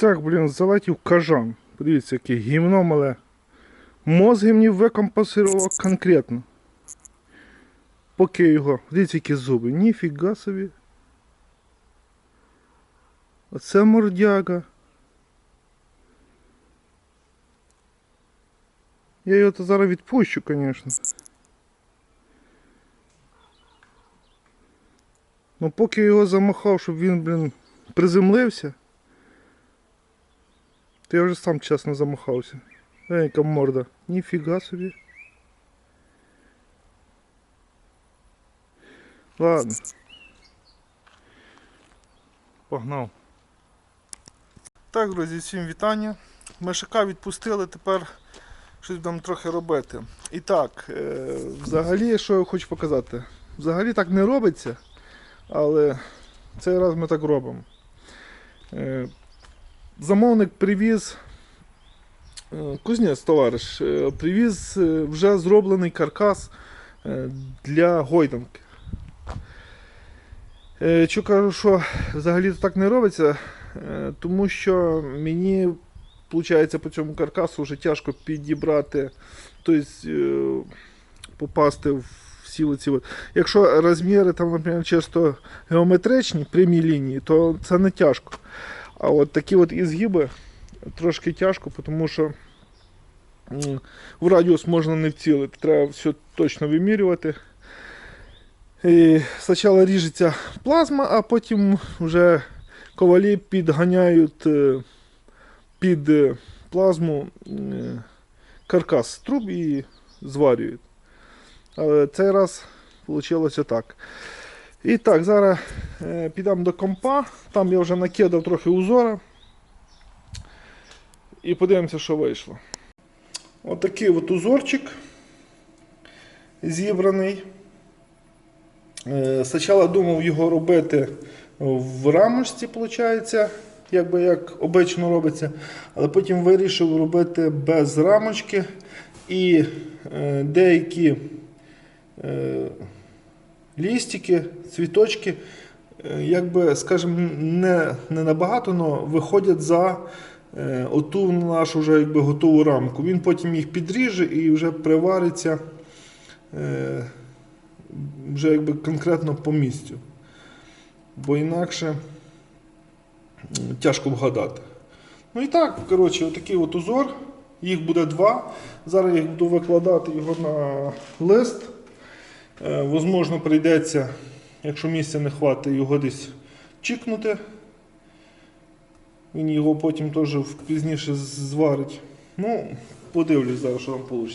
цех, блін, залетів кажан. Подивіться, яке гімно мале. Мозги мені викомпенсувало конкретно. Поки його. Дивіться, які зуби. Ніфіга собі. Оце мордяга. Я його то зараз відпущу, звісно. Ну поки його замахав, щоб він, блін, приземлився. То я вже сам чесно замахався. Ей, яка морда. Ніфіга собі. Ладно. Погнав. Так, друзі, всім вітання. Мишака відпустили, тепер щось будемо трохи робити. І так, е, взагалі, що я хочу показати. Взагалі так не робиться, але цей раз ми так робимо. Замовник привіз, е, кузнець товариш, е, привіз е, вже зроблений каркас для гойданки. Що кажу, що взагалі так не робиться, тому що мені виходить по цьому каркасу вже тяжко підібрати, тобто попасти в всі оці. Якщо розміри там, наприклад, чисто геометричні, прямі лінії, то це не тяжко. А от такі от ізгиби трошки тяжко, тому що в радіус можна не вцілити, треба все точно вимірювати. І спочатку ріжеться плазма, а потім вже ковалі підганяють е, під е, плазму е, каркас труб і зварюють. Але цей раз вийшло так. І так, зараз е, підемо до компа. Там я вже накидав трохи узора. І подивимося, що вийшло. Отакий от узорчик зібраний. Е, Спочатку думав його робити в рамочці, виходить, якби як обично робиться, але потім вирішив робити без рамочки і е, деякі лістики, цвіточки, е, якби, скажімо, не, не набагато, але виходять за е, оту нашу вже якби готову рамку. Він потім їх підріже і вже привариться. Е, вже якби конкретно по місцю. Бо інакше тяжко вгадати. Ну і так, коротше, отакий от узор. Їх буде два. Зараз я буду викладати його на лист. Е, возможно, прийдеться, якщо місця не хватить, його десь чікнути. Він його потім теж пізніше зварить. Ну, подивлюсь зараз, що там вийде.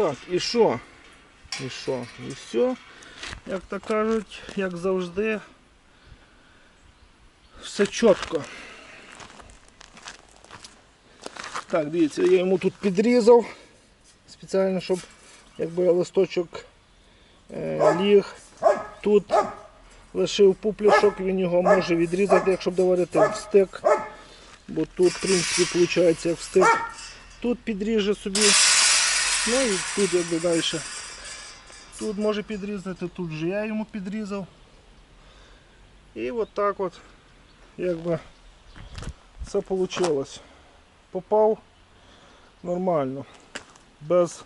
Так, і що? І що? І все. Як то кажуть, як завжди. Все чітко. Так, дивіться, я йому тут підрізав. Спеціально, щоб якби листочок е, ліг. Тут лишив пупляшок, він його може відрізати, якщо буде варити в стик. Бо тут, в принципі, виходить як в стик. Тут підріже собі. Ну і тут якби далі. Тут може підрізати, тут же я йому підрізав. І от так от, якби це вийшло. Попав нормально, без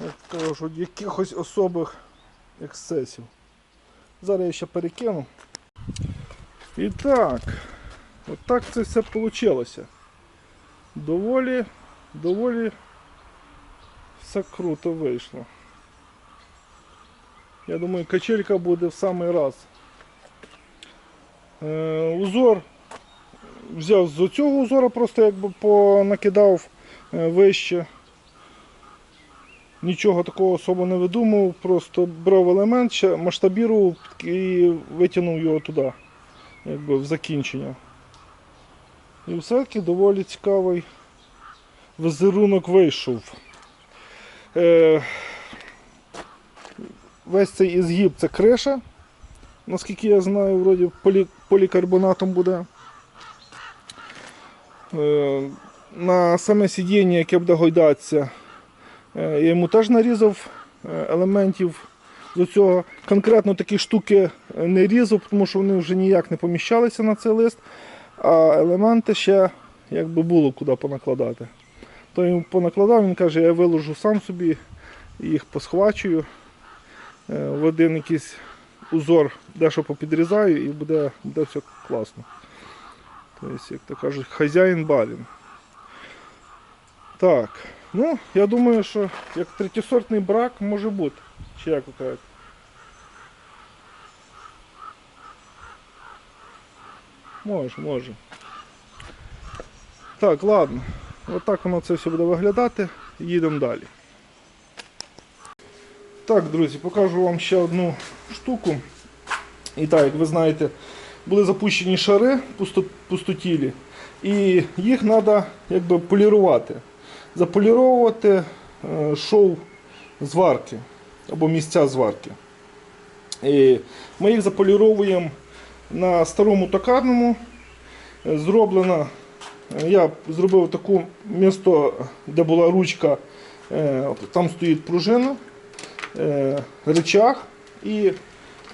як кажуть, якихось особих ексцесів. Зараз я ще перекину. І так, от це все вийшло. Доволі, доволі все круто вийшло. Я думаю, качелька буде в самий раз. Е, узор взяв з цього узора, просто якби понакидав е, вище. Нічого такого особо не видумав, просто брав елемент, ще масштабірував і витягнув його туди, якби в закінчення. І все-таки доволі цікавий візерунок вийшов. Е, весь цей ізгиб це криша, наскільки я знаю, вроді полі, полікарбонатом буде. Е, на саме сидіння, яке буде гойдатися, е, я йому теж нарізав елементів до цього. Конкретно такі штуки не різав, тому що вони вже ніяк не поміщалися на цей лист, а елементи ще якби було куди понакладати. То йому понакладав, він каже, я виложу сам собі, їх посхвачую е, в один якийсь узор, дещо попідрізаю і буде, буде все класно. Тобто, як то кажуть, хазяїн барін. Так, ну, я думаю, що як третєсортний брак може бути. Чи як ви кажете? Може, може. Так, ладно. Отак воно це все буде виглядати. Їдемо далі. Так, друзі, покажу вам ще одну штуку. І так, як ви знаєте, були запущені шари пустотілі, і їх треба якби полірувати. Заполіровувати е, шов зварки або місця зварки. І ми їх заполіровуємо на старому токарному. Зроблено, е, я зробив таку місто, де була ручка, е, там стоїть пружина, е, речах і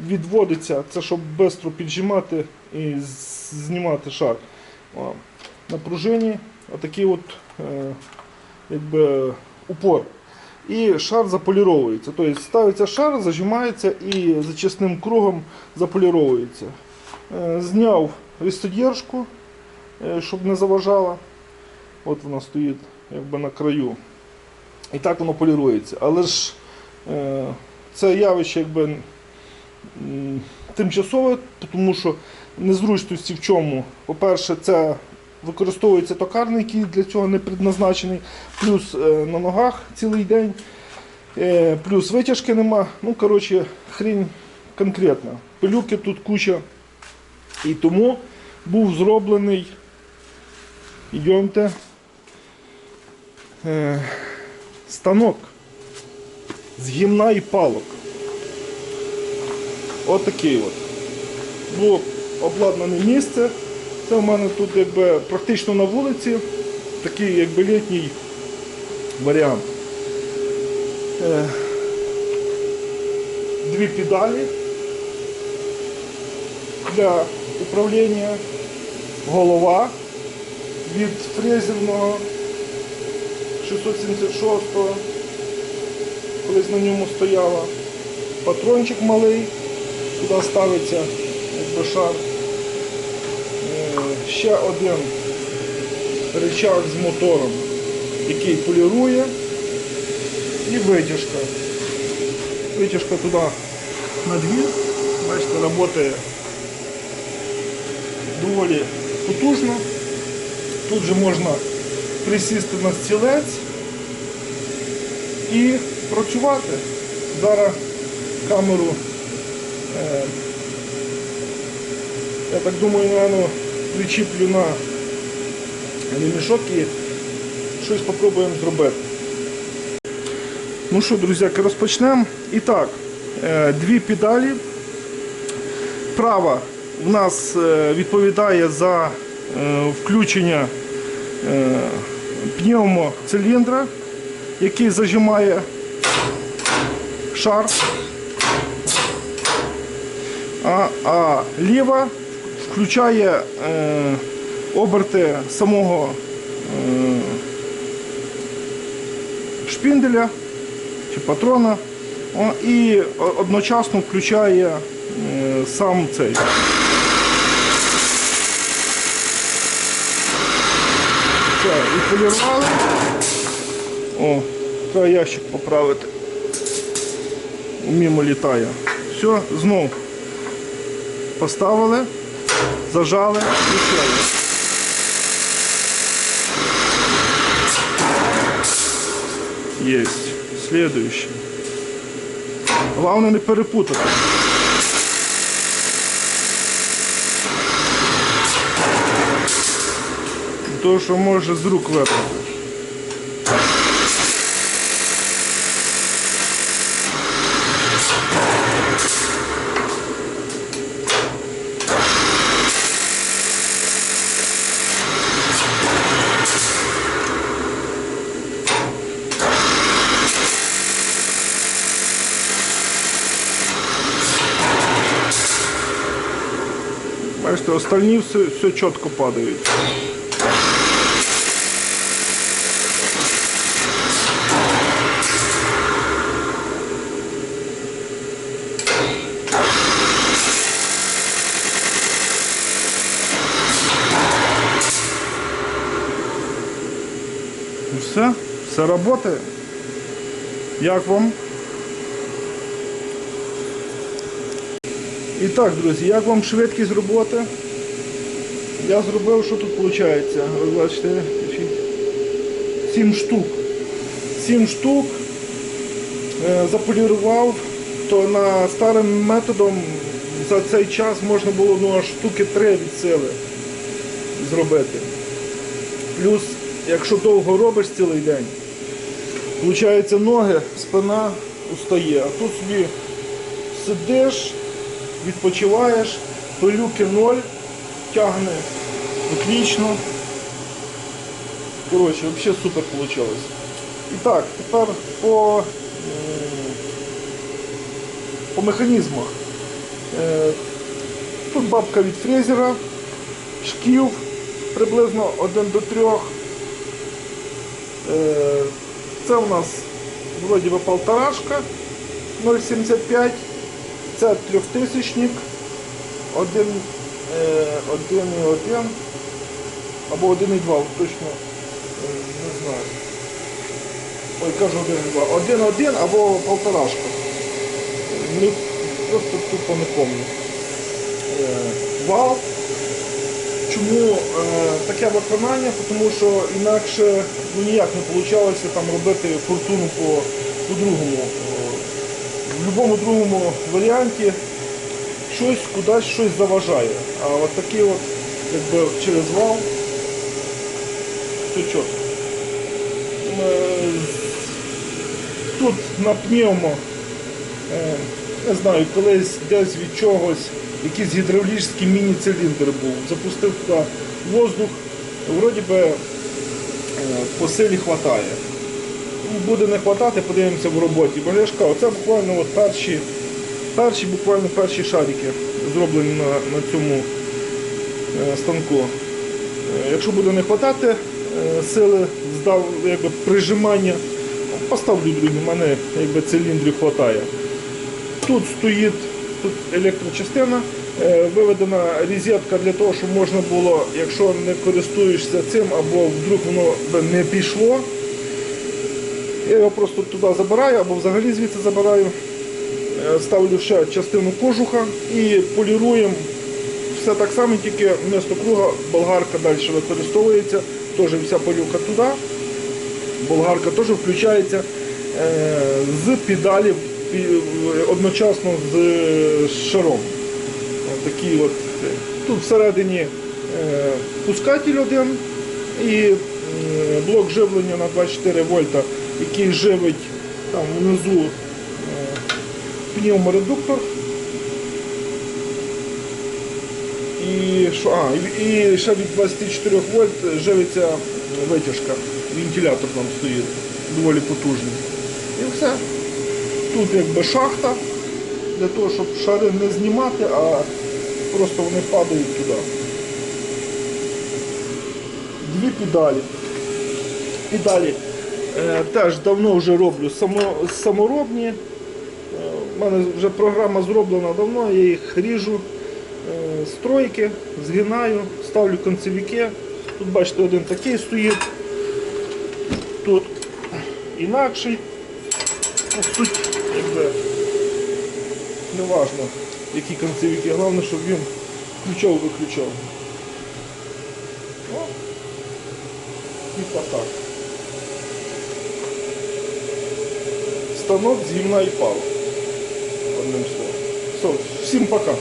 відводиться, це щоб швидко піджимати і знімати шар. На пружині отакий от, е, якби, упор. І шар заполіровується. Тобто ставиться шар, зажимається і зачисним кругом заполіровується. Зняв листодержку, е, щоб не заважала. От вона стоїть якби на краю. І так воно полірується. Але ж е, це явище якби тимчасове, тому що незручності в чому. По-перше, це використовується токарний, який для цього не предназначений, плюс е, на ногах цілий день, е, плюс витяжки нема. Ну, коротше, хрінь конкретна. Пилюки тут куча. І тому був зроблений, йдемте, е, станок з гімна і палок. Отакий от. Було обладнане місце. Це в мене тут якби практично на вулиці. Такий якби літній варіант. Е, Дві педалі для управління, голова від фрезерного 676-го, колись на ньому стояла, патрончик малий, туди ставиться якби шар. Е, Ще один рычаг з мотором, який полірує і витяжка. Витяжка туди на двір, бачите, працює доволі потужно. Тут же можна присісти на стілець і працювати. Зараз камеру, е, я так думаю, наверное, причіплю на ремішок і щось спробуємо зробити. Ну що, друзяки, розпочнемо. І так, е, дві педалі. Права в нас е, відповідає за включення е, пневмоциліндра, який зажимає шар. А, а ліва включає е, оберти самого е, шпінделя чи патрона і одночасно включає е, сам цей. І полірвали. О, треба ящик поправити. Мімо літає. Все, знов поставили, зажали і все. Есть. Следующий. Главное не перепутати. То, що може з рук випати. Бачите, остальні все, все чітко падають. Все, працює. Як вам? І так, друзі, як вам швидкість роботи? Я зробив, що тут виходить? Раз, два, чотири, п'ять, шість. Сім штук. Сім штук е, заполірував, то на старим методом за цей час можна було ну, аж штуки три від сили зробити. Плюс, якщо довго робиш цілий день, виходить ноги, спина устає. А тут собі сидиш, відпочиваєш, пилюки ноль, тягне отлично. Коротше, взагалі супер вийшло. І так, тепер по, по механізмах. Е, Тут бабка від фрезера, шків приблизно 1 до 3. Це у нас вроді би полторашка 0,75. Це трьохтисячник, один, е, або один і два, точно е, не знаю. Ой, кажу один і два. Один один або полторашка. Просто тупо не пам'ятаю. Е, вал. Чому е, таке виконання? Тому що інакше ну, ніяк не вийшло там робити фортуну по, по-другому. Е, В будь-якому другому варіанті щось кудись щось заважає. А от такий от, якби через вал, все чітко. Тут на пневмо, е, не знаю, колись десь від чогось якийсь гідравлічний міні-циліндр був. Запустив воздух, вроді би е, по силі вистачає. Буде не вистачати, подивимося в роботі. Бо я ж це буквально от перші, перші, буквально перші шарики зроблені на, на цьому е, станку. Е, Якщо буде не вистачати сили здав, якби, прижимання, поставлю другі, в мене якби, циліндрів вистачає. Тут стоїть тут електрочастина, е, виведена розетка для того, щоб можна було, якщо не користуєшся цим або вдруг воно не пішло, я його просто туди забираю або взагалі звідси забираю. Е, Ставлю ще частину кожуха і поліруємо все так само, тільки вместо круга болгарка далі використовується, теж вся полюка туди. Болгарка теж включається е, з педалі пі- одночасно з шаром. От Такі от. е, Тут всередині е, пускатель один і е, блок живлення на 24 вольта, який живить Там внизу е, пневморедуктор. І, а, і ще від 24 вольт живиться витяжка. Вентилятор там стоїть, доволі потужний. І все. Тут якби шахта для того, щоб шари не знімати, а просто вони падають туди. Дві педалі. Педалі е, теж давно вже роблю само, саморобні. Е, У мене вже програма зроблена давно, я їх ріжу е, стройки, згинаю, ставлю концевики. Тут бачите, один такий стоїть, тут інакший. Ну, якби не важно, які концевики, головне, щоб він включав виключав. О, типа так. Станок з гімна і пала. Одним словом. Все, всім пока.